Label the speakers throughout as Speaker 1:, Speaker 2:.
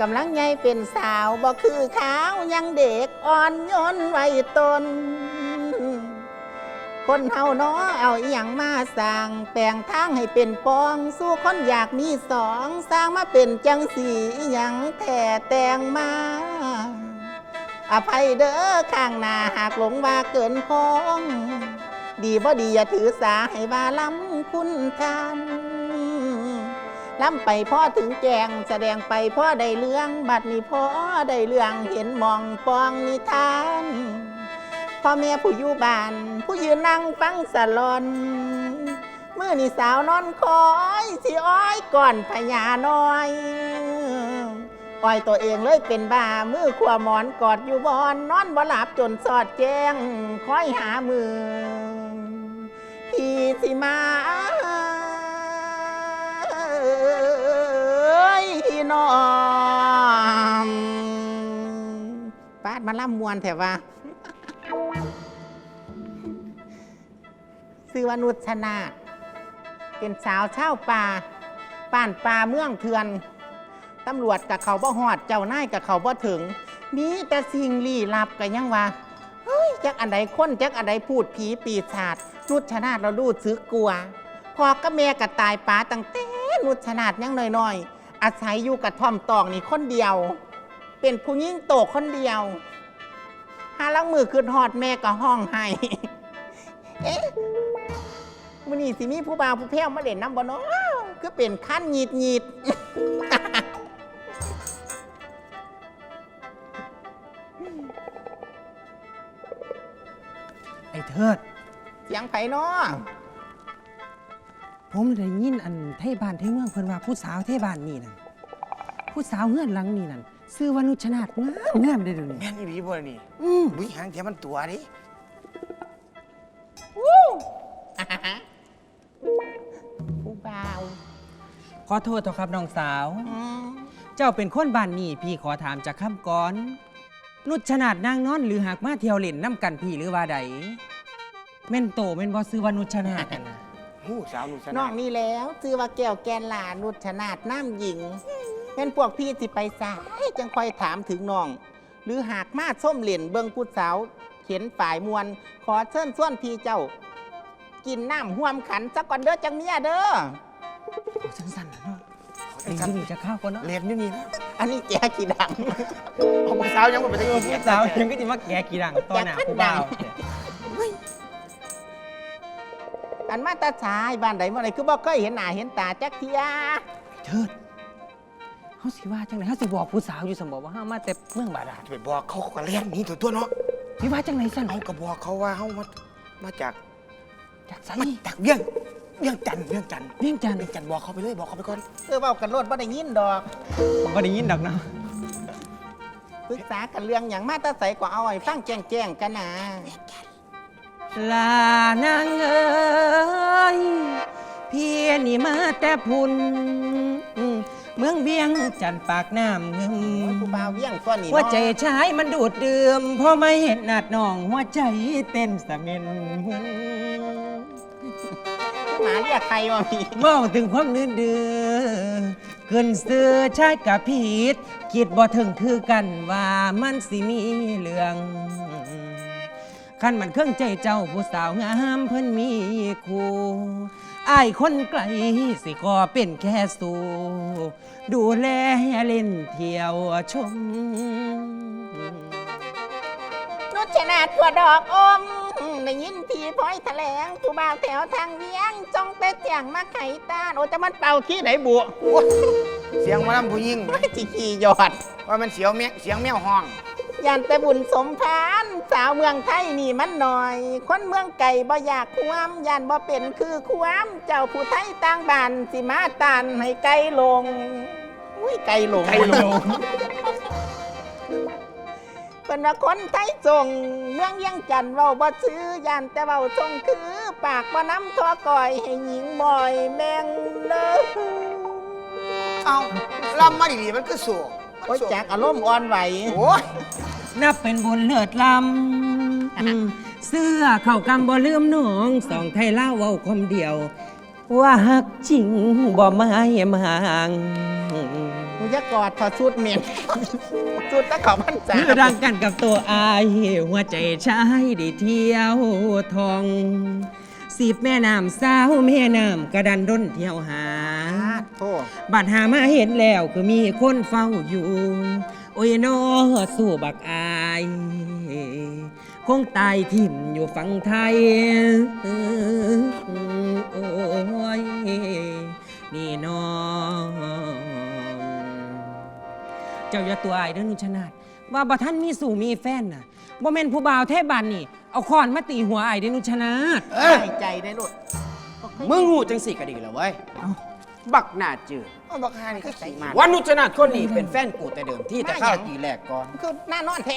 Speaker 1: กำลังใหญ่เป็นสาวบ่คือขาวยังเด็กอ่อนโยนไว้ตน คนเฮาเนาะเอาอีหยังมาสร้างแปลงทางให้เป็นปอง สู้คนอยากมีสองสร้างมาเป็นจังสีอีหยังแท่แต่งมาอภัยเด้อข้างหน้าหากหลงว่าเกินพ้อง ดีบ่ดีอย่าถือสาให้ว่าล้ำคุณทาน ล้ำไปพ่อถึงแจงแสดงไปพ่อได้เรื่องบัดนี้พ่อได้เรื่องเห็นมองปองนิทานพ่อแม่ผู้อยู่บ้าน ผู้ยืนนั่งฟังสลอนเมื่อนี่สาวนอนคอยสิอ้อยก่อนพญาน้อยอ้อยตัวเองเลยเป็นบ้ามือขวาหมอนกอดอยู่บอนนอนบ่หลับจนสอดแจ้งคอยหามือพี่สิมา อ้ยน้องปาดมาล่ำมวนแถวว่าซื้อวนุชนาเป็นสาวเช่าป่าป่านป่าเมืองเถือนตำรวจกับเขาบ่หอดเจ้านายกับเขาบ่ถึง มีแต่สิ่งลี้ลับกันยังว่าเฮ้ยจักอันใดคนจักอันใดพูดผีปีศาจนุชนาเราดูซื้อกลัว พอก็แม่กับตายป้าตั้งแต่ นุชนาถยังน้อยๆ อาศัยอยู่กับทอมตองนี่คนเดียว เป็นผู้ยิ่งโตคนเดียวหาลังมือขึ้นหอดแม่ก็ห้องให้ เอ๊ะมันนี่สิมีผู้บ่าวผู้แพ้วมาเล่นน้ำบ่เนาะคือเป็นขั้นหยีดหยีด
Speaker 2: ไอ้เทิด
Speaker 1: เสียงไผ่เนาะ
Speaker 2: ผมได้ยินอันเทบ้านเทเมืองเพิ่นว่าผู้สาวเทบ้านนี่นั่นผู้สาวเฮือนหลังนี่นั่นซื้อวานุชนาถงามงามได้อเดูนี่
Speaker 3: แม่นอีหลีบ่ล่ะนี่
Speaker 2: อืม
Speaker 3: บุ้ยหางเทียมันตัวดิ
Speaker 1: ผู้บ่าว
Speaker 2: ขอโทษเถอะครับน้องสาว
Speaker 1: อืม
Speaker 2: เจ้าเป็นคนบ้านนี่พี่ขอถามจากคำก่อน นุชนาถนางนอนหรือหากมาเที่ยวเล่นน้ำกันพี่หรือว่าใดแม่นโตแม่นบ่ซื้อวานุชนาถนั่นนะ
Speaker 3: หูสาวลูกส
Speaker 1: น้องนี่แล้วชื่อว่าแก้วแกนหลานุชนาถน้ำหญิงเป็นพวกพี่สิไปสายจังคอยถามถึงน้อง หรือหากมาส้มเหรียญเบิงผู้สาวเขียนฝ่ายมวลขอเชิญส่วนพี่เจ้า กินน้ำห่วมขันสักก่อนเด้อจังเมียเด้อ
Speaker 2: เอาสั้นๆนะเนาะเดี๋ยวจะมีจะเข้าวก่อนเนาะ
Speaker 3: เรียนอยู่นี่นะ
Speaker 1: อันนี้แกกี่ดัง
Speaker 3: เอาผู้สาวยังบ่ไปได้กิน
Speaker 2: ผู้สาวยังก็จะมาแกะกี่ดังตอนหน้าผู้บ่าว
Speaker 1: อันมาตาชายบ้านใดเมื่อไหรคือบ่เคยเห็นหน้าเห็นตาจักเทีย
Speaker 2: เทิดเฮาสิว่าจังไดเฮาสิบอกผู้สาวอยู่สมบอกว่าเฮามาแต่เมืองบาดาล
Speaker 3: จะไปบอกเขาเขาก็เรียนหนีตัวตัวเนาะ
Speaker 2: สิว่าจังไดสั่น
Speaker 3: เอาก็บอกเขาว่าเฮามามาจาก
Speaker 2: จากไส
Speaker 3: มาจากเวียงเวียงจันทน์เวียงจันทน์
Speaker 2: เวียงจันทน์
Speaker 3: เวียงจันทน์บอกเขาไปเลยบอกเขาไปก่อน
Speaker 1: เออเว้ากันโลดบ่ได้ยินดอก
Speaker 2: บ่ได้ยินดอกเนาะ
Speaker 1: ปรึกษากันเรื่องอย่างมาแตาใสก็เอาไอ้ฟังแจ้งๆกันนะ
Speaker 2: ลานางเอ้ยพี่นี่มาแต่พุ่นเมืองเวียงจันทน์ปากน้ำเงิ
Speaker 1: โอ้ย
Speaker 2: ม
Speaker 1: ผู้บ่าวเวี่ยงตัวนี้
Speaker 2: หัวใจ
Speaker 1: เนาะ
Speaker 2: ชายมันดูดดื่มพอไม่เห็นหนาดน้องหัวใจเต้นสะเม็น
Speaker 1: หมาเรียกใครวะพี่
Speaker 2: เมาถึงความนื่นเดือขึ้นเสือชายกับพีดคิดบ่ถึงคือกันว่ามันสิมีเรื่อง คันมันเครื่องใจเจ้าผู้สาวงามเพิ่นมีคู่อายคนไกลสิขอเป็นแค่สู่ดูแลเล่นเที่ยวชม
Speaker 1: นุชนาถตัวดอกอมได้ยินพี่พลอยแถลงผู้บ่าวแถวทางเวียงจ้องแต่เจียงมาไขตาโอ้จะมันเป่าขี้ไหนบัว
Speaker 3: เสียงหมาลำผู้หญิง
Speaker 1: ไม่จิขี่ยอด
Speaker 3: ว่ามันเสียวแมเสียงแมวห้อง
Speaker 1: ยันแต่บุญสมพานสาวเมืองไทยนี่มันหน่อย คนเมืองไก่บ่อยากความยันบ่เป็นคือความเจ้าผู้ไทยต่างบ้านสิมาตานให้ไกลลงอุ้ยไกลลง
Speaker 3: ไกลลง
Speaker 1: เป็นว่าคนไทยส่งเมืองเวียังจันทน์เว้าบ่ซื้อยันแต่เว้าทรงคือ ปากบ่น้ำทอก่อยให้หญิงบ่อยแมงเลย
Speaker 3: เอาลำมาดีๆมันก็สูง
Speaker 1: โอ้ยจากอารมณ์อ่อนไหว
Speaker 3: โอ้ย
Speaker 2: นับเป็นบุญเลิศลอืมเสื้อเข้ากำบ่ลืมน้องสองไทยเล่าเว้าคมเดียว ว่าฮักจริงบ่มาเหียมห่าง
Speaker 1: กูจะกอดถอดชุดเมียนชุดตะขอพันษา
Speaker 2: คือดังกันกับตัวอายหัวใจชายได้เที่ยวทองสิบแม่น้ำสาวแม่น้ำกระดันด้นเที่ยวหา
Speaker 1: โทษ
Speaker 2: บัดหามาเห็นแล้วคือมีคนเฝ้าอยู่ โอ้ยนอสู้บักอาย คงตายทิ่มอยู่ฝั่งไทย โอ้ย นี่น้องเจ้าอย่าตัวอายเด้อนุชนาธว่าบ่ท่านมีสู่มีแฟนน่ะบ่แม่นผู้บ่าวเทพบันนี่ เอาค้อนมาตีหัวอายเด้อนุชนาธ
Speaker 3: เอ้ย
Speaker 1: ใจใจได้ลูก
Speaker 4: มึงหูจังสี่ก็ดีแล้วเว้ย
Speaker 2: เอ้า
Speaker 4: บักหน้าจืด
Speaker 3: เอาบักฮานี่ก็ใจมาก
Speaker 4: วันนุชนาธคนนี้เป็นแฟนกูแต่เดิมที่แต่ข้าวตีแรกก่อน
Speaker 1: คือหน้านอนแท้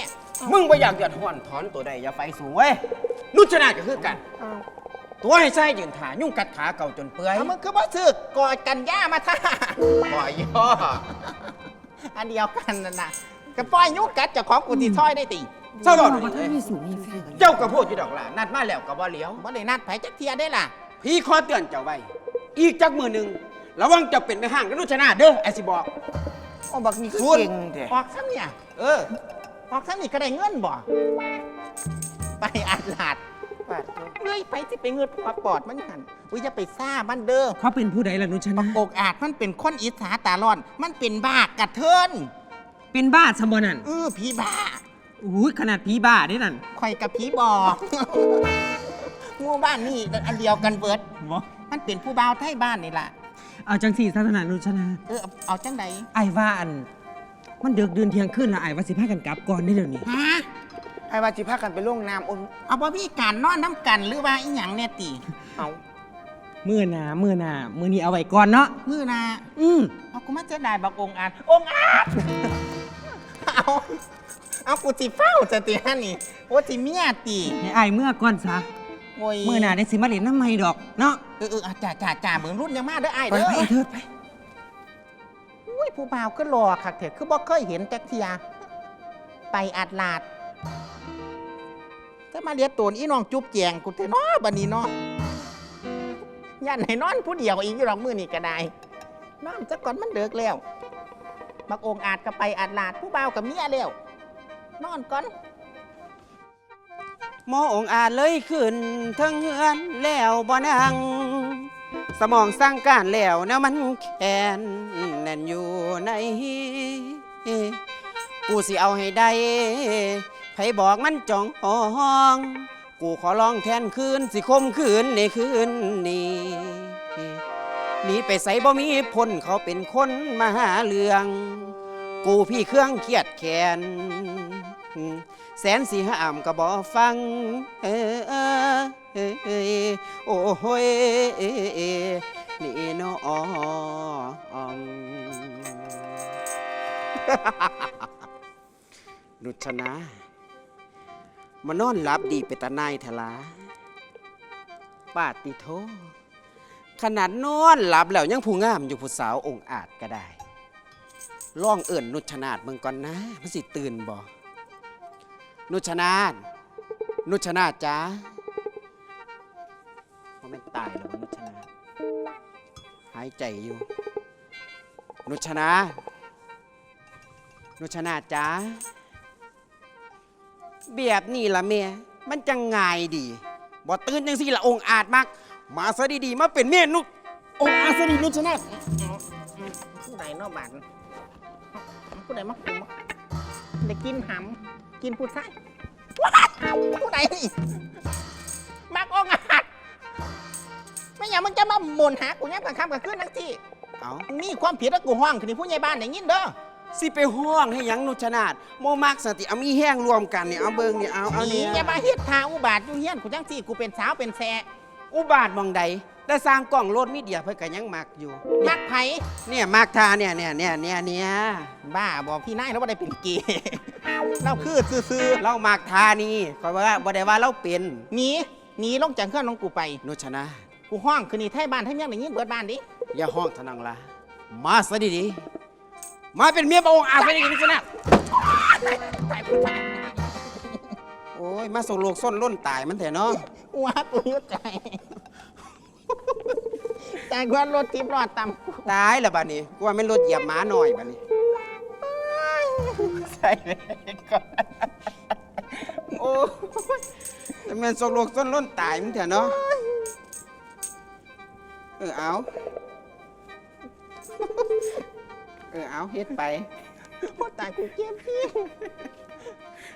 Speaker 4: มึงบ่อยากเดือดร้อนถอนตัวใดอย่าไปสูงเว้ยนุชนาธก็คือกัน ตัวให้ใส่ยืนขายุ่งกัดขาเก่าจนเปื่อย
Speaker 1: เอามึงคือบ่สึกกอดกันย่ามาท่า
Speaker 4: บ่อย่อ
Speaker 1: อันเดียวกันนั่นน่ะกระป้อยยุกกัดเจ้าของกูที่ซอยได้ติ
Speaker 4: เศร้าหลอด
Speaker 2: บ่
Speaker 4: เล
Speaker 2: ท่าน
Speaker 4: ย
Speaker 2: มีสู่มีแฟน
Speaker 4: เจ้าก็พูดอยู่ดอกล่ะนัดมาแล้วก็บ่เลี้ยว
Speaker 1: บ่ได้นัดไผจักเทียได้ล่ะ
Speaker 4: พี่ขอเตือนเจ้าไว้อีกจักมือหนึ่ง ระวังจะเป็นไปห่างกับนุชนาธเด้อไอ้สิบอก
Speaker 3: เอาบักนี่ก็
Speaker 4: ส่วน
Speaker 3: เก่งแท้
Speaker 1: ออกซ้ำเนี่ย
Speaker 4: เออ
Speaker 1: ออกซ้ำนี่ก็ได้เงินบ่ไปอาดลาด
Speaker 3: ปาดตัว
Speaker 1: เลื่อยไปสิไปเงินหัวปอดมันหันอุ้ยจะไปซ่ามันเด้อ
Speaker 2: เขาเป็นผู้ใดล่ะนุชนาธ
Speaker 1: อกอาจมันเป็นคนอิจฉาตาร้อน มันเป็นบ้ากระเทิน
Speaker 2: เป็นบ้าสมบนั่น
Speaker 1: เออผีบ้า
Speaker 2: อุ้ยขนาดผีบ้าได้นั่น
Speaker 1: ข่อยกับผีบอหมู่บ้านนี่อันเดียวกันเบิดมันเป็นผู้บ่าวไทยบ้านนี่ล่ะ
Speaker 2: เอาจังสี่ศาสนานุชนาธ
Speaker 1: เออ เอาเอาจังใด
Speaker 2: ไอ้ว่าอัน มันเดือกเดือนเที่ยงขึ้นแล้วไอ้ว่าสิพากันกลับก่อนได้เดี๋ยวนี้
Speaker 1: ฮะ
Speaker 3: ไอ้ว่าจิพากันไปลงน้ำอุ่น
Speaker 1: เอาบ่มีการนอนน้ำกันหรือว่าอีหยังเนี่ยติ
Speaker 3: เอา
Speaker 2: มือหนามือหนามือนี้เอาไว้ก่อนเนาะ
Speaker 1: มือนา
Speaker 2: อืม
Speaker 1: เอากูมาเจอได้บักองค์อาจองค์อาจเอาเอากูสิเฝ้าจะติฮะนี่โอ้สิเมียติ
Speaker 2: ให้ไอ้ายเมื่อก่อนซะ
Speaker 1: โอ้ย
Speaker 2: มือหนาได้สิมาเล่นน้ำไม่ดอกเนาะ
Speaker 1: เออเออเอาจ่าจ่าจ่าเหมือนรุ่นยังมาเด้อไอ้าย
Speaker 2: ไป
Speaker 1: เด้อ
Speaker 2: ไปเถิดไป
Speaker 1: อุ้ยผู้บ่าวก็รอคักเถอะคือบ่เคยเห็นจักเทีย ไปอัดลาดจะมาเรียกตัวอีน้องจุ๊บแจงกูเถอะเนาะบัดนี้เนาะยันให้นอนผู้เดียวอีกอยู่หรอกมือนี่ก็ได้นอนซะก่อนมันเดือกแล้วบักองค์อาจก็ไปอัดลาดผู้บ่าวกับเมียแล้วนอนก่อน
Speaker 4: มองอาจเลยขึ้นทั้งเฮือนแล้วบ่นัง สมองสร้างการแล้วนะมันแค้นแน่นอยู่ในกูสิเอาให้ได้ไผบอกมันจองห้อง กูขอลองแทนคืนสิคมคืนในคืนนี้หนีไปใส่บ่มีพ้นเขาเป็นคนมาหาเรื่อง กูพี่เครื่องเครียดแค้น แสนสีห้ามก็บอฟัง เอ้ยเอ้ยเอ้ยเอ้ยโอ้โหยนี่น้องนุชนะมานอนหลับดีไปตาหนายทลาปาติโท ขนาดนอนหลับแล้วยังผู้งามอยู่ผู้สาวองค์อาจก็ได้ ล่องเอิ่นนุชนาดเมืองก่อนนะมันสิตื่นบ่ นุชนาธนุชนาธจ้าว่าไม่นตายแล้วนุชนาธหายใจอยู่ นุชนาธนุชนาธจ้าแบบนี้ละเมียมันจังง่ายดีบ่ตื่นจังสี่ละองค์อาจมักมาซะดีๆ มาเป็นเมียนุองค์อาจซะดีนุชนาธ
Speaker 1: ผู้ใดนอกบ้านผู้ใดมาคุมได้กินหำ กินผู้ชายว้าวผู้ใดนี่มักองอาจไม่อย่างมึงจะมาหม่นหากูเนี่ยกลางค่ำกลางคืนทั้งที่
Speaker 4: เอา
Speaker 1: มีความผิดแล้วกูห้องคือผู้ใหญ่บ้านอย่างนี้เด้อ
Speaker 4: สิไปห้องให้หยังนุชนาธโมมักสติเอามีแห้งรวมกันเนี่ยเอาเบิงเนี่ยเอาเอา
Speaker 1: หนี
Speaker 4: เนี่ย
Speaker 1: อย่ามาเฮ็ดทาอุบาทอยู่เฮียนกูจังที่กูเป็นสาวเป็นแซ่
Speaker 4: อุบาทมองใด ได้สร้างกล้องโลดมีเดียเพื่อกันยังมักอยู่
Speaker 1: มักไผ
Speaker 4: เนี่ยมักทาเนี่ยเนี่ยเนี่ยเนี่ยเนี่ย
Speaker 1: บ้าบอกพี่นายแล้วว่าได้เป็นเกย์เราคือซื่อ
Speaker 4: เรามักทานี่คอยว่าบ่ได้ว่าเราเป็น
Speaker 1: ๆหนีหนีลงจากเครื่องลงกูไป
Speaker 4: นุชนะ
Speaker 1: กูห้องคือนี่ไทยบ้านไทยเมียงอย่างนี้เบิดบ้านดิ
Speaker 4: อย่าห้องทนังละมาซะดีๆมาเป็นเมียพระองค์อาจซะดีๆนุชนะ
Speaker 1: ตายผู้ชาย
Speaker 4: โโอ้ยมาส่งโลกส้นล้นตายมันเถอะเนาะ
Speaker 1: ว่ากูอยุดใจ แต่กว่ารถทิพย์รอดตามกู
Speaker 4: ตายแล้วบัดนี้กูว่าแม่นรถเหยียบหมาหน่อยบัดนี้ใส่เลยก่อนโอ้ยแต่แม่นส่งโลกส้นล้นตายมันเถอะเนาะเออเอาเออเอาเฮ็ดไป
Speaker 1: โอ้ตายกูเจ็บพี่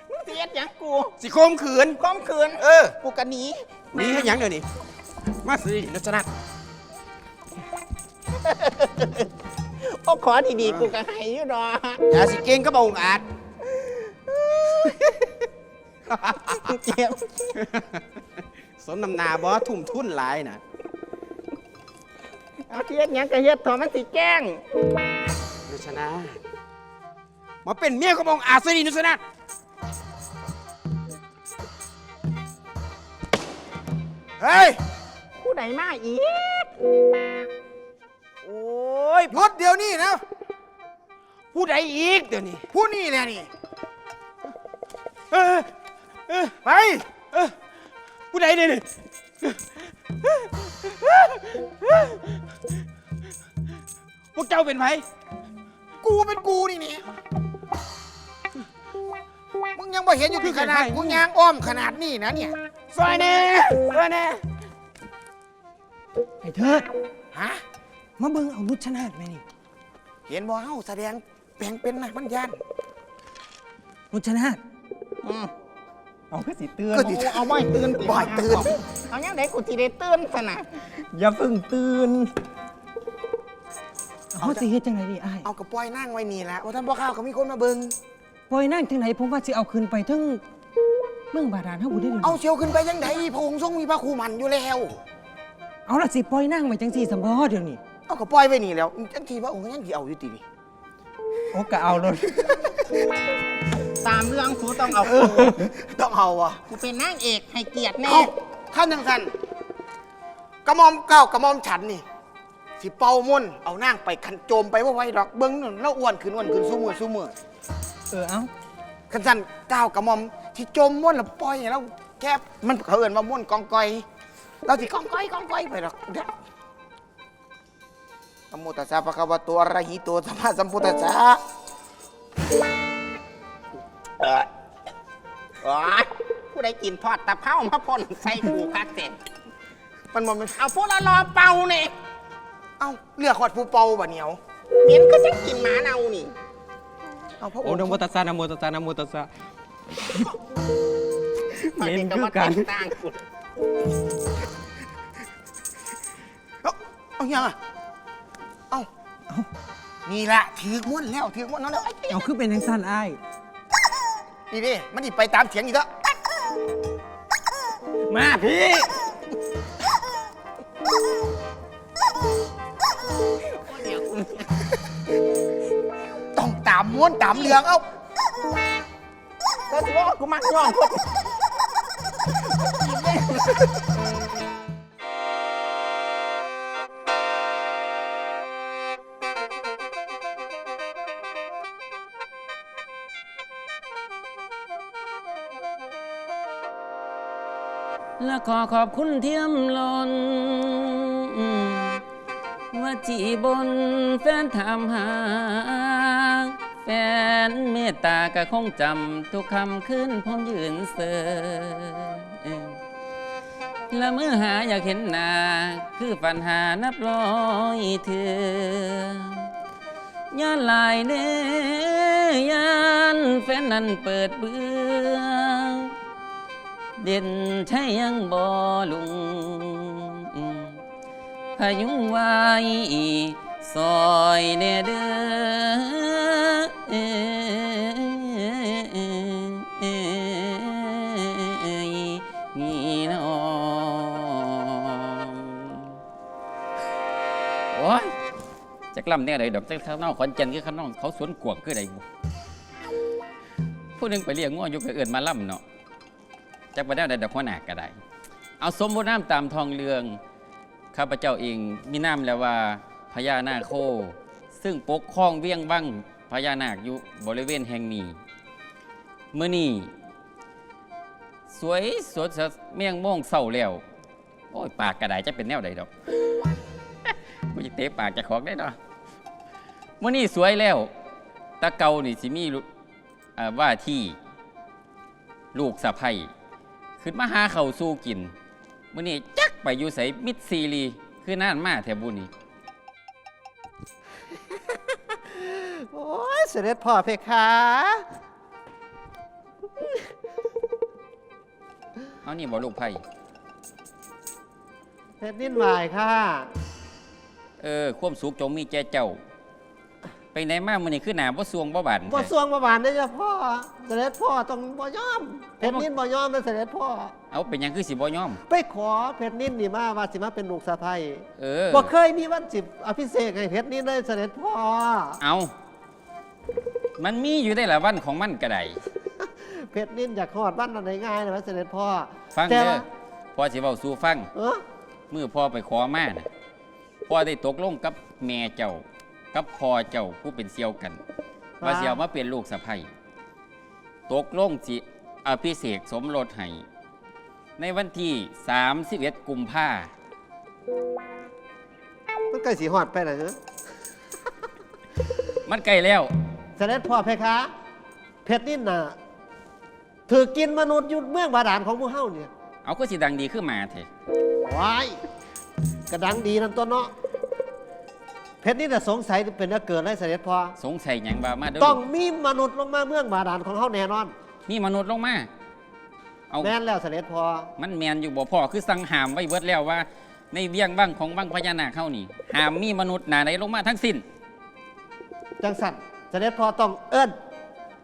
Speaker 1: มึงเสียดหยังกู
Speaker 4: สิคมขืน
Speaker 1: ก้มขืน
Speaker 4: เออ
Speaker 1: กูกันหนี
Speaker 4: หนี่ให้หยังเดี๋ยวนี้มาสินชนัด
Speaker 1: โอ้ขอดีๆกูกันให้อยู่ดอก
Speaker 4: อย่าสิเก่งก็บ่องอาจ
Speaker 1: เจ็บ
Speaker 4: สมนำหนาบ่ทุ่มทุนหลายน่ะ
Speaker 1: เอาเทียดหยังกะเฮ็ดถอมันสิแกล้ง
Speaker 4: นุชนะ มาเป็นเมียก็บ่องอาจสินุชนะ
Speaker 3: เฮ้ย
Speaker 1: ผู้ใดมาอีก
Speaker 4: โอ้ย
Speaker 3: หยุดเดี๋ยวนี้นะ
Speaker 4: ผู้ใดอีกเดี๋ยวนี้
Speaker 3: ผู้นี่แหละนี่
Speaker 4: เออเออ
Speaker 3: ไป
Speaker 4: เออผู้ใดเนี่ยนี่พวกเจ้าเป็นไผ
Speaker 3: กูเป็นกูนี่นี่มึงยังไม่เห็นอยู่ที่ขนาดกูยางอ้อมขนาดนี้นะเนี่ย
Speaker 4: ซอยแน่ซอยแน่
Speaker 2: ไอ้เทิด
Speaker 3: ฮะ
Speaker 2: มาเบิ่งเอานุชนาดไหมนี่
Speaker 3: เห็นบ่เฮาแสดงแปลงเป็นนะมันยัน
Speaker 2: นุชนาด
Speaker 1: อืม
Speaker 2: เอาคือสิเตือน
Speaker 3: ก็สิ
Speaker 1: เอาเอาไว้ตื่น
Speaker 3: บ่ให้ตื่น
Speaker 1: เอายังไดกูสิได้ตื่นซะนะ
Speaker 2: อย่าเพิ่งตื่นเอาสิเฮ็ดจังไดดีอ้าย
Speaker 3: เอากระปล่อยนั่งไว้นี่แหละว่าท่านพ่อข้าวก็มีคนมาเบิง
Speaker 2: ปล่อยนั่งจังไหนผมว่าสิเอาคืนไปทั้งเมืองบาดาลเฮาบ่ได้เดี๋ยว
Speaker 3: เอา
Speaker 2: นี้
Speaker 3: เชียวขึ้นไปยังไงพระองค์ทรงมีพระครูมันอยู่แล้ว
Speaker 2: เอาล่ะสิปล่อยนั่งไว้จังซี่สำบ่เดี๋ยวนี้
Speaker 3: เอากระปล่อยไว้นี่แล้วจังทีพระองค์ก็ยังสิเอาอยู่ตินี่
Speaker 2: โอ้ก็เอาเลย
Speaker 1: ตามเรื่องกูต้องเอากู
Speaker 3: ต้องเอาอะ
Speaker 1: กูเป็นนางเอกให้เกียรติแน่
Speaker 3: เอาท่านจังสันกระหมอมเก้ากระหมอมฉันนี่ สิเป่ามนต์เอานางไปคันโจมไปว่าไว้ดอกเบิ้งนั่นแล้วอ้วนขึ้นอ้วนขึ้นสู้มือสู้มือ
Speaker 2: เออเอา
Speaker 3: คันสันก้าวกระหมอมที่จมมนต์แล้วปล่อยให้แล้วแคบมันเขาเอินว่ามนต์กองกอย เราสิกองกอยกองกอยไปดอกเด้อนะโมตัสสะภะคะวะโตอะระหิโตสัมมาสัมพุทธัสสะ
Speaker 1: โอ้ยผู้ใดกินทอดตะเภามาพ่นใส่กูคักเต็น
Speaker 3: มันบ่แมัน
Speaker 1: เอาพวกเรารอเป่านี่
Speaker 3: เอ้าเลือกขอดผู้เป่าบ่เหนียว
Speaker 1: เหม็นก็จะกินหมาเน่านี่
Speaker 3: เอาพระอ
Speaker 2: โอ้
Speaker 3: งค์
Speaker 2: นะโมตัสสะนะโมตัสสะนะโมตัสสะเหม็น
Speaker 1: ด็
Speaker 2: คือกัน
Speaker 1: มาแต่งต่างกู
Speaker 3: เอาเอายังอะเอาเอา นี่ละถือม้วนแล้วถือม้วนแล้วแล้วไอ้เหี้ย
Speaker 2: เอาคือเป็นจังซั่นอ้าย
Speaker 3: นี่ดิมันดิไปตามเสียงอีกแล้ว
Speaker 2: มาพี่
Speaker 3: ต้องตามม้วนตามเรื่องเอา
Speaker 1: ก็ถือว่ากูมักย่องคน
Speaker 5: ขอขอบคุณเทียมลนว่าจีบนแฟนถามหา แฟนเมตตาก็คงจำทุกคำขึ้นพร้อมยืนเสอและเมื่อหาอยากเห็นหน้าคือปัญหานับร้อยเถือย้อนลายเด้ยานแฟนนั้นเปิดเบื้อ เด่นใช่ยังบ่ลุงพายุงไว้ซอยเนเด้อนี่น้องโอ้ยจักลำเนี่ยเลยดอกจักข้างนอกขอนแก่นคือข้างนอกเขาสวนกวงคือใดบุผู้หนึงไปเรียกง้ออยู่กับเอื่นมาล่ำเนาะ จักไปได้แต่ดอกหัวหนากก็ได้ เอาสมบูรณ์น้ำตามทองเรือง ข้าพเจ้าเองมีน้ำแล้วว่าพญานาคโค ซึ่งปกครองเวียงวังพญานาคอยู่บริเวณแห่งนี้เมื่อนี้สวยสดสดเมี่ยงโม่งเศร้าแล้ว โอ้ย ปากกระไดจะเป็นแนวใดดอกกูจะเตะปากจะของได้ดอกมื่อนี้สวยแล้ว ตะเกานี่สิมีอ่อว่าที่ลูกสะใภ้ ขึ้นมาหาเขาวสู้กินมื่อนี้จักไปอยู่ใส่มิดซีรีคือน่านมาแถวบุนี่
Speaker 6: โอ้ยเสด็จพ่อเพคะ
Speaker 5: เอานี่บ่ลูกไผ่
Speaker 6: เพชรนินหมายค่ะ
Speaker 5: เออ ความสุขจงมีแก่เจ้า ไปไหนมามื่อนี้คือหนาบ่สวงบ่บาน
Speaker 6: บ่
Speaker 5: แท้
Speaker 6: สวงบ่บานได้อจ้ะพ่อเสด็จพ่อต้องบ่ยอมเพชรนินบ่ยอมนะเสด็จพ่อ
Speaker 5: เอาเป็นหยังคือสิบ่ยอม
Speaker 6: ไปขอเพชรนินนี่มาว่าสิมาเป็นลูกสะใภ้
Speaker 5: เออ
Speaker 6: บ่เคยมีวันสิบอภิเษกให้เพชรนินเลยเสด็จพ่อ
Speaker 5: เอามันมีอยู่ได้ละวันของมันก็ได้
Speaker 6: เพชรนินอยากขอดบ้านอะไรง่ายนะเสด็จพ่อ
Speaker 5: ฟัง
Speaker 6: แต่
Speaker 5: เด้อ
Speaker 6: ว่า
Speaker 5: พอสิเว้าสู่ฟัง
Speaker 6: เออ
Speaker 5: มือพ่อไปขอมาน่ะพ่อได้ตกลงกับแม่เจ้า กับพ่อเจ้าผู้เป็นเสี่ยวกัน ว่าเสี่ยวมาเป็นลูกสะใภ้ตกลงสิอภิเษกสมรสให้ในวันที่31กุมภา
Speaker 6: มันใกล้สีหอดไปไหนเนอะ
Speaker 5: มันใกล้แล้ว
Speaker 6: เสด็จพ่อเพคะ เพชรนินน่ะถือกินมนุษย์อยุดเมืองบาดาลของพวกเฮาเนี่ย
Speaker 5: เอาก็สิดังดีขึ้นมาเถอะ
Speaker 6: ว้ายกระดังดีนั่นตัวเนาะ เพชรนินน่ะสงสัยเป็นเนื้อเกิดไรเสด็จพ่อ
Speaker 5: สงสัยหยังบ่ามาเด้
Speaker 6: ต้องมีมนุษย์ลงมาเมืองบาดาลของเฮาแน่นอน
Speaker 5: มีมนุษย์ลงมาเอา
Speaker 6: แม่นแล้วเสด็จพ่อ
Speaker 5: มันแมนอยู่บ่พ่อคือสั่งหามไว้เบิดแล้วว่า ในเวียงบ้างของบ้างพญานาคเข้านี่หามมีมนุษย์หนาไหนลงมาทั้งสิ้น
Speaker 6: จังสันเสด็จพ่อต้องเอิ้น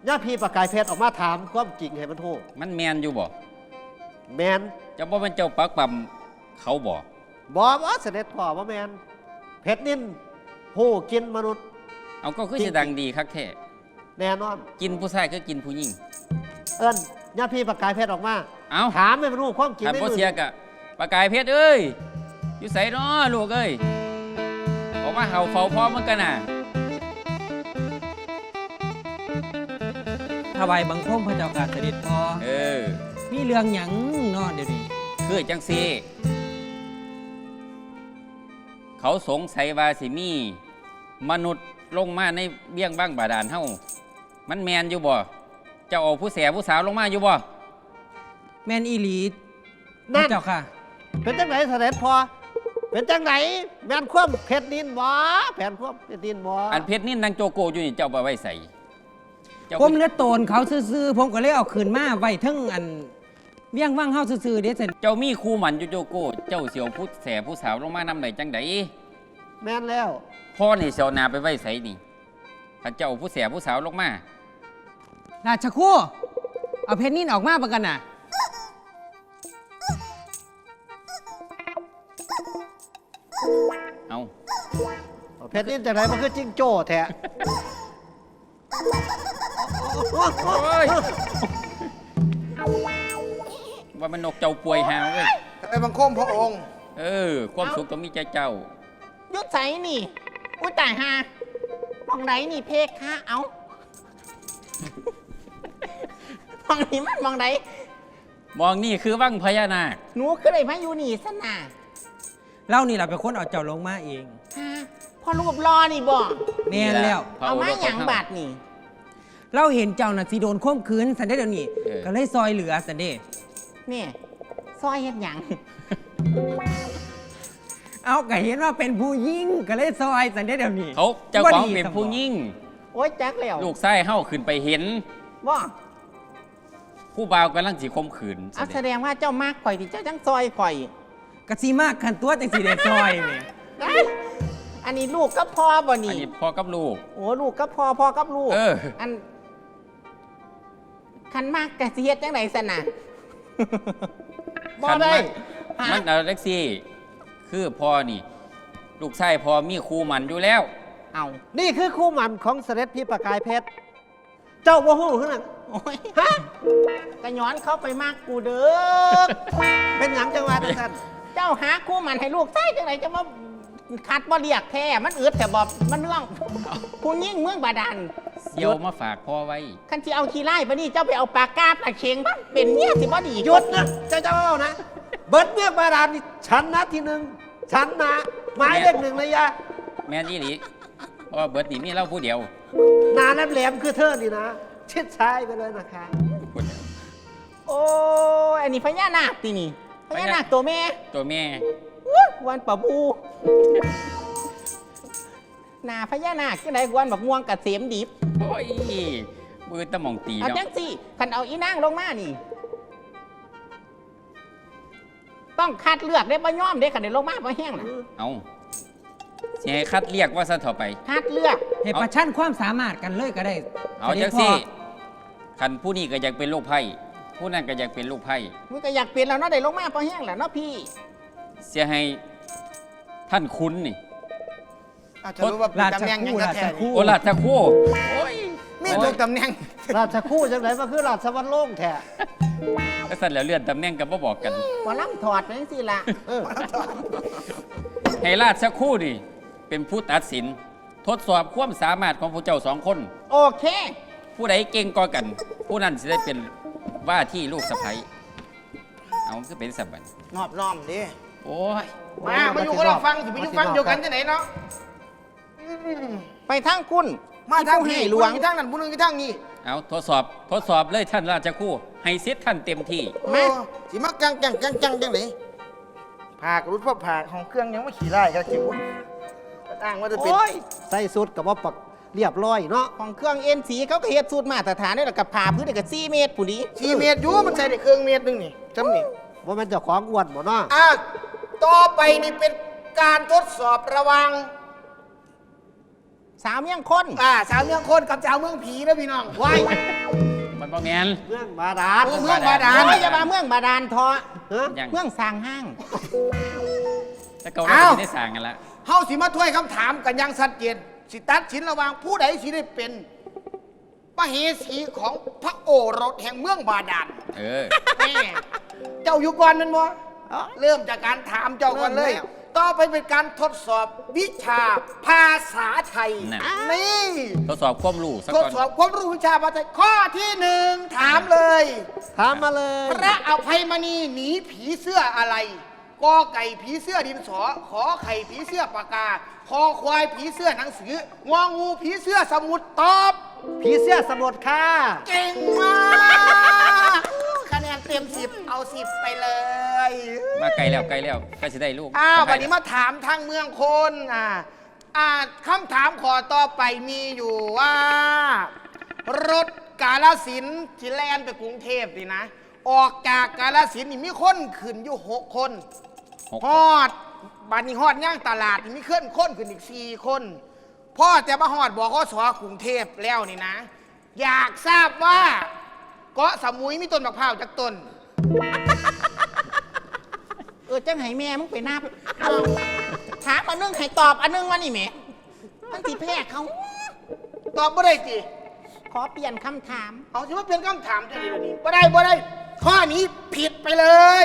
Speaker 6: ย่าพีประกายเพชรออกมาถามความจริงให้มันโทษ
Speaker 5: มันแมนอยู่บ่
Speaker 6: แมน
Speaker 5: เจะบ่เป็นเจ้าปักปั๊มเขาบ่
Speaker 6: บอกว่าเสด็จพ่อว่าแมนเพชรนิน ผู้กินมนุษย์
Speaker 5: เอาก็คือ
Speaker 6: จริง
Speaker 5: สิดังดีคักแท้
Speaker 6: แน่นอน
Speaker 5: กินผู้ชายคือกินผู้หญิง
Speaker 6: เอิ้นย่าพีประกายเพชรออกมา
Speaker 5: เอา
Speaker 6: ถามให้มันรู้ความจริง
Speaker 5: ถ้า
Speaker 6: ใน
Speaker 5: บ่
Speaker 6: มือ
Speaker 5: เสียกะประกายเพชรเอ้ยอยู่ไสน้อลูกเอ้ยออกมาเห่าเฝ้าพร้อมมันกันน่ะ
Speaker 2: ถวายบังคมพระเจ้ากาเสด็จพ่อ
Speaker 5: เออ
Speaker 2: มีเรื่องหยังเนอนเดี๋ยวนี้
Speaker 5: คือจังซี่ เขาสงสัยว่าสิมี มนุษย์ลงมาในเบี้ยงบ้างบาดาลเฮามันแมนอยู่บ่เจะเอาผู้แสผู้สาวลงมาอยู่บ่
Speaker 2: แมนอีหลีพ
Speaker 6: นั่
Speaker 2: ระ
Speaker 6: น
Speaker 2: เจ้าค่ะ
Speaker 6: เป็นจังไหนเสด็จพ่อเป็นจังไหนแมนความเพชรนินบ่แผนความเพชรนินบ่
Speaker 5: อันเพชรนี่นางโจโกอยู่นี่เจ้าไปไว้ใส่เจ้า
Speaker 2: ผมเลือโตนเขาซื่อๆผมก็เลยเอาคืนมาไว้เทั้งอัน เบี้ยงว่างเฮาซื่อๆเด้เสด็จ
Speaker 5: เจ้ามีคู่หมันอยู่โจโกเจ้าเสียวผู้แสผู้สาวลงมานำไหนจังได
Speaker 6: แมนแล้ว
Speaker 5: พ่อนี่เสียวนาไปไว้ใส่นี่ขันเจ้าเอาผู้แสผู้สาวลงมา
Speaker 2: ราชครู่เอาเพนนินออกมาประกันน่ะ
Speaker 5: เอา
Speaker 6: เพชรนินจังไหนมันคือจิงโจ้แท้
Speaker 5: โอ้ย ว่ามันนกเจ้าป่วยหาวเว้ย
Speaker 3: ไอ้บังคมพระองค์
Speaker 5: เออ ความสุขต้องมีใจเจ้า
Speaker 1: ยุดใสนี่ อุ้ยตายฮะมองไหนนี่เพกค่ะเอามองนี่มันมองไหน
Speaker 5: มองนี่คือวังพญานาค
Speaker 1: หนูคืออะไรมาอยู่นี่สนา
Speaker 2: เล่านี่เราเป็นคนเอาเจ้าลงมาเอง
Speaker 1: ฮะพอรูปรอนี่บอก
Speaker 2: แม่นแล้ว
Speaker 5: พระ
Speaker 1: เอา
Speaker 5: โอ
Speaker 1: มาร
Speaker 5: ส
Speaker 1: หยัง
Speaker 5: ของเฮ
Speaker 1: บาดนี่
Speaker 2: เราเห็นเจ้าน่ะสิโดนข่มขืนสันได้เดี๋ยวนี้
Speaker 5: เออ
Speaker 2: ก็เลยซอยเหลือสันเด้
Speaker 1: เนี่ยซอยเฮ็ดหยัง
Speaker 2: เอาก็เห็นว่าเป็นผู้ยิ่งก็เลยซอยสันได้เดี๋ยวนี้
Speaker 5: เขาเจ้าของ
Speaker 2: บ่ดี
Speaker 5: เป็น
Speaker 2: สม
Speaker 5: ผู้ยิ่ง
Speaker 1: โอ้ยจักแล้ว
Speaker 5: ลูกไส้เฮาขึ้นไปเห็น
Speaker 1: ว่า
Speaker 5: ผู้บ่าวกำลังสิข่มขืน
Speaker 1: เอา
Speaker 5: เส
Speaker 1: แส
Speaker 5: ด็จ
Speaker 1: ดงว่าเจ้ามากข่อยที่เจ้าจังซอยข่อย
Speaker 2: กะซีมากขันตัวจังสีเดซอยเนี่ย
Speaker 1: เอ้ยอันนี้ลูกก็พอบ่
Speaker 5: อัน
Speaker 1: นี่
Speaker 5: นี้พ่อกับลูก
Speaker 1: โอ้ลูกก็พอพ่อกับลูก
Speaker 5: เออ
Speaker 1: อั นคันมากกะสิเฮ็ดจังไดสนะ
Speaker 6: บ่ได้
Speaker 1: ฮะ
Speaker 5: มันเอาเล็กซี่ คือพ่อนี่ ลูกไส้พ่อมีครูหมันอยู่แล้ว
Speaker 1: เอา
Speaker 6: นี่คือคู่หมันของเสด็จพี่ประกายเพชร เจ้าบ่ฮู้คือหนัง
Speaker 1: โอ้ยฮะกะย้อนเข้าไปมากกูเด้อ
Speaker 6: เป็นหยังจังหวะจังซั่น
Speaker 1: เจ้าหาคู่มันให้ลูกใส่จังไดจะมา คัดบ่เรียกแท้มันอึดแต่บ่มันเรื่องผู้ยิ่งเมืองบาดาล
Speaker 5: เซียวมาฝากพ่อไว้
Speaker 1: คันที่เอาขี้ไล่ปะนี่เจ้าไปเอาปากกาปากเชงมาเป็นเมียสิบ่ดี
Speaker 6: หยุดนะเจ้าเจ้าเอานะ เบิร์ดเมืองบาดาลนี่ฉันนะที่หนึ่งฉันนะหมายเลขหนึ่งเลยยะ
Speaker 5: แม่นอีหลีเพราะว่าเบิดนี่มีเราผู้เดียว
Speaker 6: หนาแหลมๆคือเธอนี่นะชิดซ้ายไปเลยนะคะ
Speaker 5: ผู้เดียว
Speaker 1: โอ้ยอันนี้พญานาคตีนี่พญานาคตัวแม่
Speaker 5: ตัวแม่
Speaker 1: อุ๊ย วันปะบูหนาพญานาคจังไดกวนบักม่วงกะเสียมดิบ
Speaker 5: โอ้ยมือตะหมองตี
Speaker 1: เอา
Speaker 5: เนาะ
Speaker 1: จังสิคันเอาอีนางลงมานี่ ต้องคัดเลือกได้บ่ย่อมได้คันได้ลงมาบ่แห้งน่ะ
Speaker 5: เอาสิให้คัดเรียกว่าซะเถอะไป
Speaker 1: คัดเลือก
Speaker 2: ให้ประชันความสามารถกันเลยก็ได้
Speaker 5: เอา
Speaker 2: สด็
Speaker 5: จั
Speaker 2: จ
Speaker 5: ง
Speaker 2: พ่
Speaker 5: สิคันผู้นี้ก็อยากเป็นลูกไพ่ผู้นั้นก็อยากเป็นลูกไพ่
Speaker 1: มึงก็อยากเปลี่ยนแล้วเนาะได้ลงมาบ่แห้งแหละเนาะพี่
Speaker 5: เสียให้ท่านคุณนี่
Speaker 3: อาจจะรู้ว่าเป็น
Speaker 2: ราช
Speaker 3: ตำแหน่งหยัง
Speaker 2: คู่
Speaker 3: กระ
Speaker 2: รา
Speaker 3: แท
Speaker 2: ช
Speaker 3: ก
Speaker 2: คู่
Speaker 5: โอลาชคู่โอ้ย
Speaker 3: มีทุกตำแหน่ง
Speaker 6: ราชคู่จังไหนมาคือราชวัลโล่งแท้
Speaker 5: ก็สั่นแล้วเลื่อนตำแหน่งก็บ่บอกกัน
Speaker 1: บ่ล่ำถอดไปจังซี่ล่ะ
Speaker 6: เออ
Speaker 5: ให้ราชคู่นี่ เป็นผู้ตัดสิน ทดสอบความสามารถของผู้เจ้าสองคน
Speaker 1: โอเค
Speaker 5: ผู้ใดเก่งกว่ากัน ผู้นั้นจะได้เป็นว่าที่ลูกสะใภ้เอาคือเป็นสับบัน
Speaker 3: นอบน้อมดิ
Speaker 5: โอ้ย
Speaker 3: มามาอยู่ก็เราฟังสิไปอยู่ฟังเดียวกันที่ไหนเนาะอืม
Speaker 1: ไปทางคุณ
Speaker 3: มาทาง
Speaker 1: ผู้
Speaker 3: พี่
Speaker 1: ให้หลวง
Speaker 3: ผู้นึที่ทางนั้นผู้หนึงที่ทางนี้
Speaker 5: เอาทดสอบทดสอบเลยท่านราชคู่ให้เซตท่านเต็มที่
Speaker 3: โอ้สิมากังจังจังจังจังไหนผากรุดพ่อผากของเครื่องยังไม่ขี่ไล่ครับจิ๋วตั้งว่าจะเป็น
Speaker 1: โอ้ย
Speaker 6: ใส่สุดกับว่าปักเรียบร้อยเนาะ
Speaker 1: ของเครื่องเอ็นสีเขาก็เฮ็ดสูตรมาตรฐานนี่แหละกับผ่าพื้นได้กับ4เมตรผู้นี้
Speaker 3: สี่เมตรอยู่มันใส่ได้เครื่องเมตรหนึงนี่จำนี่
Speaker 6: ว่ามันเจะของอ้วนหมดเนาะ
Speaker 3: อะ ต่อไปนี่เป็นการทดสอบระหวัง
Speaker 1: สาวเมียงคน
Speaker 3: อ่าสาวเมืองคนกับสาวเมืองผีนะพี่น้องไว้
Speaker 5: มันบ่แมน
Speaker 6: เรื่องบาดาล
Speaker 3: โอ้เมืองบาดาล
Speaker 1: โอ้ยอย่ามาเมืองบาดาลทอ
Speaker 6: ฮะ
Speaker 5: ยัง
Speaker 1: เมืองสร้างห้าง
Speaker 5: แต่เกาเราไม่ได้สั่งกันละ
Speaker 3: เฮาสิมาถ้วยคำถามกันอยังชัดเจนสิตัดสินระหว่างผู้ใดสิได้เป็นมเหสีของพระโอรสแห่งเมืองบาดาล
Speaker 5: เออ
Speaker 3: แม่เจ้าอยู่ก่อนแมันบ่ เริ่มจากการถามเจ้าก่อนเลยต่อไปเป็นการทดสอบวิชาภาษาไทย
Speaker 5: น่ะ
Speaker 3: นี่
Speaker 5: ทดสอบความรู้สัก
Speaker 3: ทด
Speaker 5: ก่อน
Speaker 3: สอบความรู้วิชาภาษาไทยข้อที่หนึ่งถามเลย
Speaker 6: ถามมาเลย
Speaker 3: พระอภัยมณีหนีผีเสื้ออะไรกอไก่ผีเสื้อดินสอ ขอไข่ผีเสื้อปากกา คอควายผีเสื้อหนังสืององูผีเสื้อสมุดตอบ
Speaker 6: ผีเสื้อสมุดค่ะ
Speaker 3: เก่งมากคะแนน เต็มสิบเอาสิบไปเลย
Speaker 5: มาไกลแล้วไกลแล้วก็จะได้ลูก
Speaker 3: อ้าว
Speaker 5: สะใภ้
Speaker 3: วันนี้มาถามทางเมืองคนอ่าอ่าคำถามขอต่อไปมีอยู่ว่า รถกาลสินธุ์ที่แลนไปกรุงเทพนี่นะ ออกจากกาลสินธุ์นี่มีคนขึ้นอยู่หกคน
Speaker 5: หก
Speaker 3: ฮอดบัดนี้ฮอดย่างตลาดนี่มีเคลื่อนคนขึ้นอีกสี่คนพ่อแต่มาฮอดบอกข้อสอกรุงเทพแล้วนี่นะ อยากทราบว่า เกาะสมุยมีต้นมะพร้าวจากต้น
Speaker 1: เออจังให้แม่มึงไปนับเอาถามอันนึงให้ตอบอันนึงว่านี่แหม่มันสิแพ้เขา
Speaker 3: ตอบบ่ได้จี
Speaker 1: ขอเปลี่ยนคำถาม
Speaker 3: เอาสิว่าเป็นคำถามจะดีกว่านี้บ่ได้บ่ได้ ข้อนี้ผิดไปเลย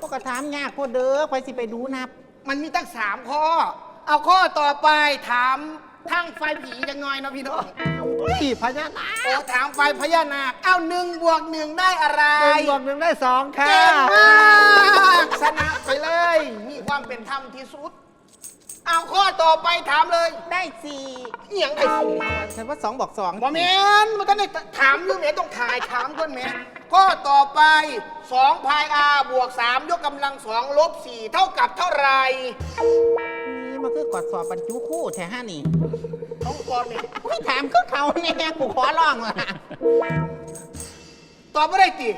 Speaker 1: พวกก็ถามยากโคตรเด้อไปสิไปดูนับ
Speaker 3: มันมีตั้งสามข้อ เอาข้อต่อไปถาม ทางไฟผีจังหน่อยเนาะพี่น้อง
Speaker 6: ผีพญานาค
Speaker 3: โอ้ถามไฟพญานาคเอาหนึ่งบวกหนึ่งได้อะไร
Speaker 6: หนึ่งบวกหนึ่งได้สองค่ะ
Speaker 3: เก่งมากชนะไปเลย มีความเป็นธรรมที่สุด เอาข้อต่อไปถามเลย
Speaker 1: ได้สี่
Speaker 3: เอียงไอ้สิ
Speaker 1: ฉันว่าสองบอกสอง
Speaker 3: บอแมนมันต้องได้ถามอยู่แหมต้องถ่ายถามก่อนแหมข้อต่อไป2พายอาบวก3ยกกำลังสองลบ4เท่ากับเท่าไหร่
Speaker 1: นี่ มันคือกอดสอบบรรจุคู่แท้ห้านี่
Speaker 3: ต้องก่อนนี่
Speaker 1: ไม่ถามก็เขาเนี่ยกูขอร้องละ
Speaker 3: ตอบไม่ได้ติ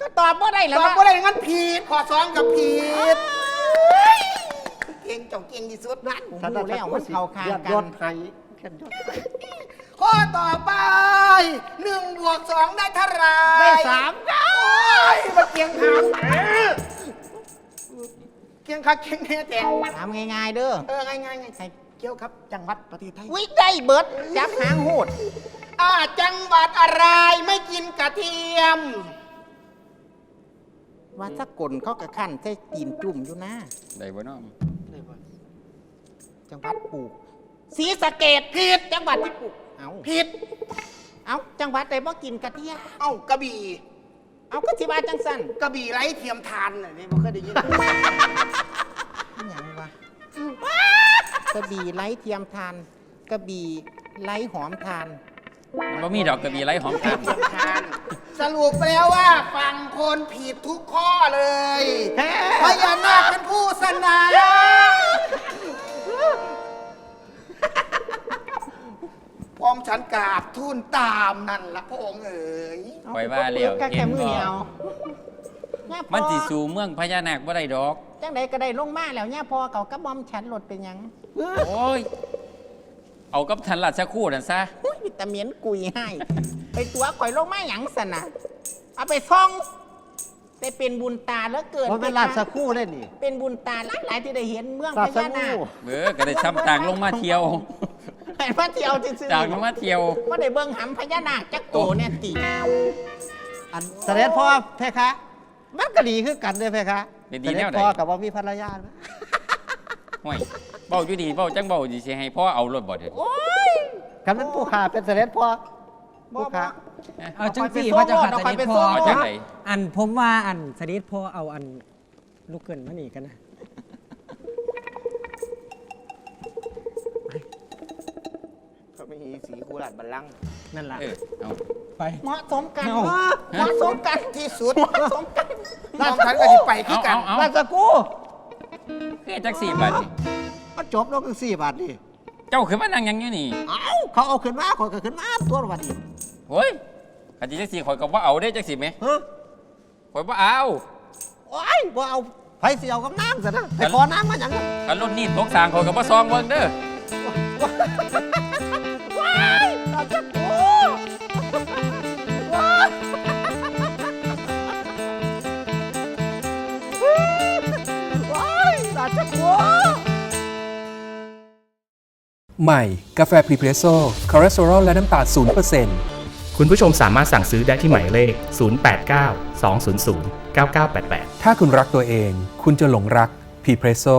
Speaker 1: ก็ตอบว่าได้แล้ว
Speaker 3: ตอบไม่ได้งั้นผิดข้อสองกับผิดเก่งเจ้าเก่งที่สุดนั่น
Speaker 1: ผมรู้แล้วมันเข้าคาง
Speaker 6: ยอด
Speaker 1: กั
Speaker 6: ยอด
Speaker 1: น
Speaker 6: ไทยแค่ยอดไทย
Speaker 3: ข้อต่อไปหนึ่งบวกสองได้เท่าไหร่
Speaker 6: ได้สามค่ะ
Speaker 3: โอ้ยมาเกียงขาง เกียงคักเกียงแน่แต่
Speaker 1: ถามง่ายๆเด้อ
Speaker 3: เออไงไงไงเกี่ยวครับจังหวัดประเทศไทย
Speaker 1: วิได้เบิดจับหางโหด
Speaker 3: อ่าจังหวัดอะไรไม่กินกระเทียม
Speaker 1: ว่าสักกลเขากระขั้นใส่ตีนจุ่มอยู่นะ
Speaker 5: ได้บ่เน้อง
Speaker 1: จังหวัดปลูกศรีสะเกดผิดจังหวัดที่ปลูกเอา
Speaker 3: ผิด
Speaker 1: เอาจังหวัดใดบ่กินกะเทีย
Speaker 3: เอ้ากระบี่
Speaker 1: เอาก็สิว่าจังสั่น
Speaker 3: กระบี่ไร้เทียมทานน่ะนี่บ่เคยได้ยิน
Speaker 1: อิหยังวะกระบี่ไร้เทียมทาน กระบี่ไร้หอมทาน
Speaker 5: บ่มีดอกกระบี่ไรหอมทาน
Speaker 3: เทียมทาน สรุปแล้วว่าฟังคนผิดทุกข้อเลยพญานาคเป็นผู้สนา พร้อมฉันกราบทูลตามนั่นละพระองค์เอ๋ย
Speaker 5: ปล่อยว่าแล้ว
Speaker 1: ก็
Speaker 5: เห็
Speaker 1: แค่
Speaker 5: น
Speaker 1: มือ
Speaker 5: บ่
Speaker 1: เดียวย่าพอ
Speaker 5: มันสิสู่เมืองพญานาคบ่ได้ดอก
Speaker 1: จังใดก็ได้ลงมาแล้วย่าพอเก่ากับบอมฉันหลดเป็นหยัง
Speaker 5: โอ้ย เอากับทันราชครู่นั่นซะ
Speaker 1: หุ้ยวิตามินกุยให้ ไปตัวข่อยลงมาหยังสนะเอาไปซ่องได้เป็นบุญตาแล้วเกิด
Speaker 6: มันเป็นราชคู่เล่นนี่
Speaker 1: เป็นบุญตาหลายหลายๆที่ได้เห็นเมือง
Speaker 6: รา
Speaker 1: พ
Speaker 6: ช
Speaker 1: ญานาค
Speaker 6: คู่
Speaker 5: เออก็ได้ช้ำต่างลงมาเที่ยว
Speaker 1: เห็นว่าเที่ยวซื่อ
Speaker 5: ต่างลงมาเที่ยว
Speaker 1: ว่าได้เบิ่งหำพญานาคจักโตเนี่ยติ
Speaker 6: อันเสด็จพ่อเพคะมันก็ดีคือกันเลยเพคะ
Speaker 5: เป็นดี
Speaker 6: เส
Speaker 5: แน
Speaker 6: ด็จ
Speaker 5: วใด
Speaker 6: พ่อกับว่ามีภรรยาไหม
Speaker 5: ห่วยเบ้าอยู่ดีเบ้าจังเบ้าดีสิให้พ่อเอารถบ่เด้อ
Speaker 1: โอ้ย
Speaker 6: กันนั้นผู้ขาเป็นเสด็จพ่อ
Speaker 1: บ่
Speaker 6: ผู้
Speaker 1: บ่
Speaker 6: ขา
Speaker 2: เอาจังสี่
Speaker 1: เอา
Speaker 2: พระ
Speaker 1: ไป
Speaker 2: เจ้าค่ะ
Speaker 1: เอา
Speaker 2: เส
Speaker 1: ไป
Speaker 2: ด็จ
Speaker 1: ไป
Speaker 2: พ่อ
Speaker 1: ส่ง
Speaker 5: เอาจังได
Speaker 2: อันผมว่าอันเสด็จพ่อเอาอันลูกเกินมานี่กันนะ
Speaker 3: เขาไม่มีสีกุหลาบบัลลังก์
Speaker 2: นั่นล่ะ
Speaker 5: เออเอา
Speaker 2: ไป
Speaker 1: เหมาะสมกัน
Speaker 2: เอา
Speaker 1: เหมาะสมกัน
Speaker 3: ที่สุด
Speaker 1: เหมาะสมกัน
Speaker 3: พร้อมฉันก็สิไปคือ
Speaker 5: เอา
Speaker 3: กัน
Speaker 5: เอาเอา
Speaker 6: ราชคู่
Speaker 5: เฮ็ดจักสี่บาทนี่
Speaker 6: มันจบลงกันสี่บาทนี่
Speaker 5: เจ้าขึ้นมานั่งหยังอยู่นี่
Speaker 6: เอ้าเขาเอาขึ้นมาขอยก็ขึ้นมาตัวละบาทนี่
Speaker 5: โอ้ยคันสิจักสี่ข่อยก็บ่เอาได้จักสี่แหม
Speaker 6: ฮะ
Speaker 5: ข่อยบ่เอา
Speaker 6: โอ้ยบ่เอาไผสิเอากับน้ำซะนะไปขอน้ำมาหยังนะ
Speaker 5: คันรถนี่ตกสร้างข่อยก็บ่ซองเบิ่งเด้อ
Speaker 7: ใหม่ กาแฟพรีเพรสโซ่คอเลสเตอรอลและน้ำตาล0%
Speaker 8: คุณผู้ชมสามารถสั่งซื้อได้ที่หมายเลข 089 200 9988
Speaker 7: ถ้าคุณรักตัวเอง คุณจะหลงรักพรีเพรสโซ่